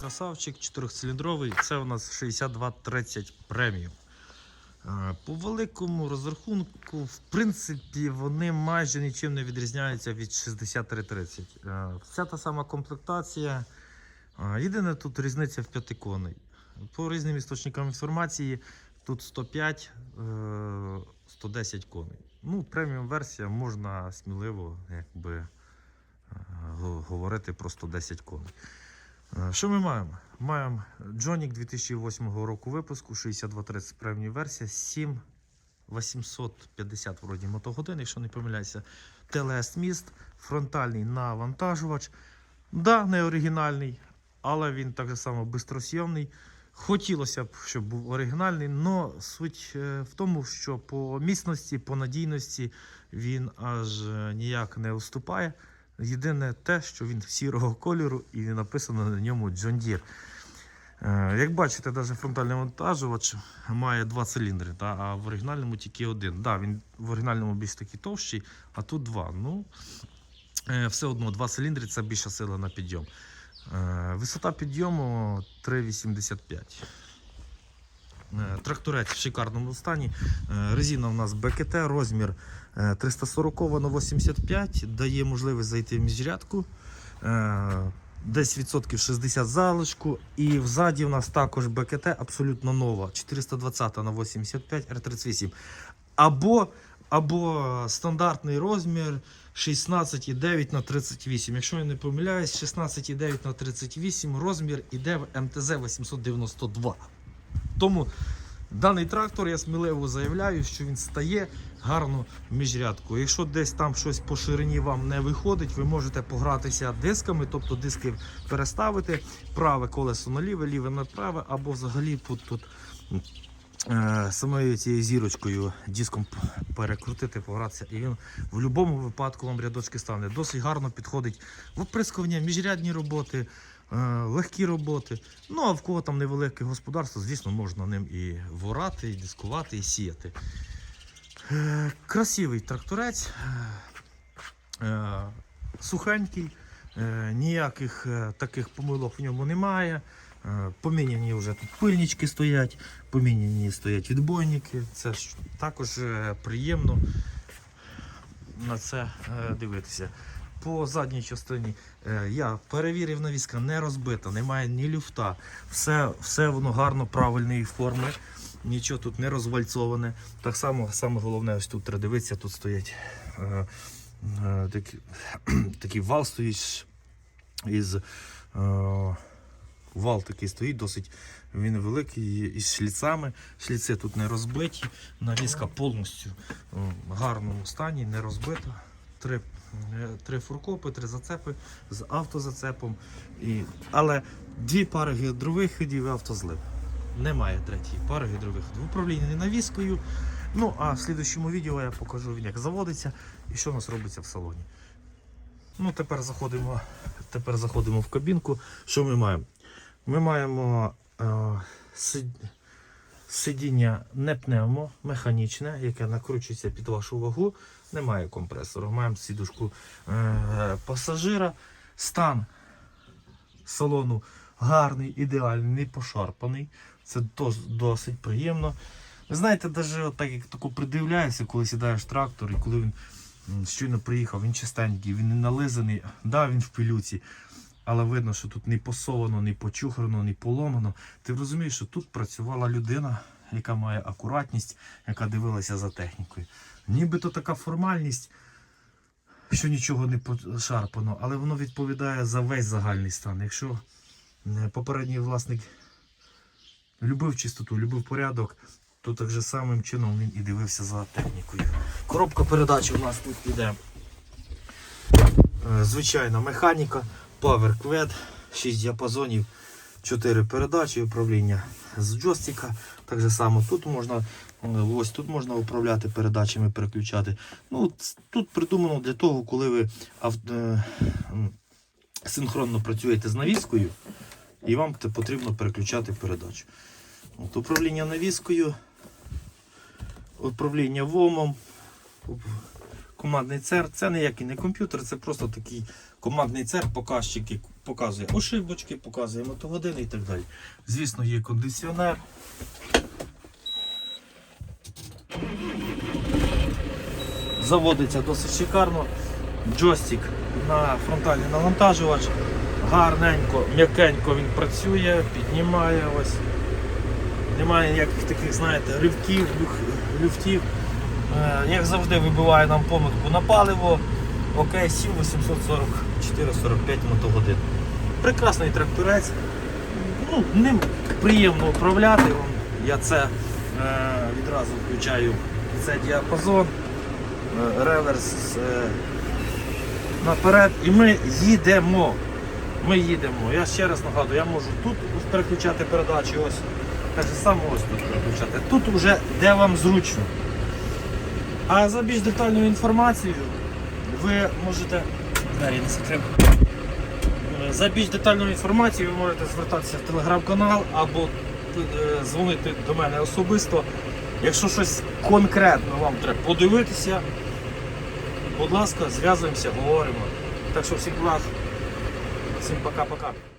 красавчик 4-циліндровий. Це у нас 6230 преміум. Е, По великому розрахунку, в принципі, вони майже нічим не відрізняються від 6330. Е, Вся та сама комплектація. Е, Єдине тут різниця в п'яти коней. По різним істочникам інформації тут 105, е, 110 коней. Ну, преміум версія можна сміливо якби, говорити про 110 коней. Е, Що ми маємо? Маємо Джонік 2008 року випуску, 6230 преміум версія, 7850 вроді мотогодин, якщо не помиляюся. ТЛС міст, фронтальний навантажувач. Да, не оригінальний, але він так само бистросйомний. Хотілося б, щоб був оригінальний, але суть е, в тому, що по міцності, по надійності він аж ніяк не уступає. Єдине те, що він сірого кольору і написано на ньому John Deere. Е, Як бачите, навіть фронтальний вантажувач має два циліндри, та, а в оригінальному тільки один. Да, він в оригінальному більш такий товщий, а тут два. Ну, е, все одно два циліндри це більша сила на підйом. Е, Висота підйому 3,85. Е, Тракторець в шикарному стані. Резина у нас БКТ, розмір 340 на 85, дає можливість зайти в міжрядку. Е, Десь відсотків 60 залишку. І взаді у нас також БКТ абсолютно нова. 420 на 85 R38. Або, або стандартний розмір 16,9 на 38. Якщо я не помиляюсь, 16,9 на 38 розмір іде в МТЗ 892. Тому даний трактор я сміливо заявляю, що він стає гарно міжрядку. Якщо десь там щось по ширині вам не виходить, ви можете погратися дисками, тобто диски переставити, праве колесо на ліве, ліве на праве, або взагалі тут, тут е, самою цією зірочкою диском перекрутити, погратися, і він в будь-якому випадку вам рядочки стане. Досить гарно підходить в оприскування, міжрядні роботи. Е, Легкі роботи. Ну, а в кого там невелике господарство, звісно, можна ним і ворати, і дискувати, і сіяти. Е, Красивий тракторець, е, сухенький, ніяких таких помилок в ньому немає. Поміняні вже тут пильнички стоять, поміняні стоять відбойники. Це ж також приємно на це дивитися. По задній частині е, я перевірив навіска, не розбита, немає ні люфта. Все, все воно гарно правильної форми. Нічого тут не розвальцоване. Так само, саме головне, ось тут треба дивитися, тут стоять е, е, такі, такий вал стоїть із. Е, вал такий стоїть, досить він великий із шліцами. Шліци тут не розбиті. Навіска повністю в гарному стані, не розбита. Три, е, три фуркопи, три зацепи з автозацепом. І, але дві пари гідрових ходів і автозлив. Немає третьої пари гідрових ходів. Управління навіскою. Ну, а в слідчому відео я покажу, він як заводиться і що у нас робиться в салоні. Ну, тепер заходимо, тепер заходимо в кабінку. Що ми маємо? Ми маємо е, сидіння не пневмо, механічне, яке накручується під вашу вагу. Немає компресору. Маємо сідушку е, пасажира. Стан салону гарний, ідеальний, не пошарпаний. Це дос- досить приємно. Ви знаєте, навіть так як тако придивляєшся, коли сідаєш трактор і коли він щойно приїхав, він чистенький, він не нализаний, да, він в пилюці. Але видно, що тут не посовано, не почухрано, не поломано. Ти розумієш, що тут працювала людина, яка має акуратність, яка дивилася за технікою. Нібито така формальність, що нічого не пошарпано, але воно відповідає за весь загальний стан. Якщо е, попередній власник любив чистоту, любив порядок, то так же самим чином він і дивився за технікою. Коробка передач у нас тут піде. Е, Звичайна механіка, Power Quad, 6 діапазонів, 4 передачі, управління з джойстика. Так само тут можна, е, ось тут можна управляти передачами, переключати. Ну, тут придумано для того, коли ви ав- е, синхронно працюєте з навіскою, і вам потрібно переключати передачу. От, управління навіскою, управління ВОМом, командний цер. Це ніякий не комп'ютер, це просто такий командний цер, показчики показує ошибочки, показує мотогодини і так далі. Звісно, є кондиціонер. Заводиться досить шикарно. Джойстик на фронтальний навантажувач. Гарненько, м'якенько він працює, піднімає ось. Немає ніяких таких, знаєте, ривків, люфтів. Е, Як завжди вибиває нам помилку на паливо. Окей, сів 844-45 мотогодин. Прекрасний тракторець. Ну, ним приємно управляти. Я це е, відразу включаю. Це діапазон, е, реверс е, наперед. І ми їдемо. Ми їдемо. Я ще раз нагадую, я можу тут переключати передачі, ось так само ось тут переключати. Тут вже де вам зручно. А за більш детальною інформацією ви можете. Двері не. Е, За більш детальною інформацією ви можете звертатися в телеграм-канал або е, дзвонити до мене особисто. Якщо щось конкретно вам треба подивитися, будь ласка, зв'язуємося, говоримо. Так що всіх благ, всім пока-пока.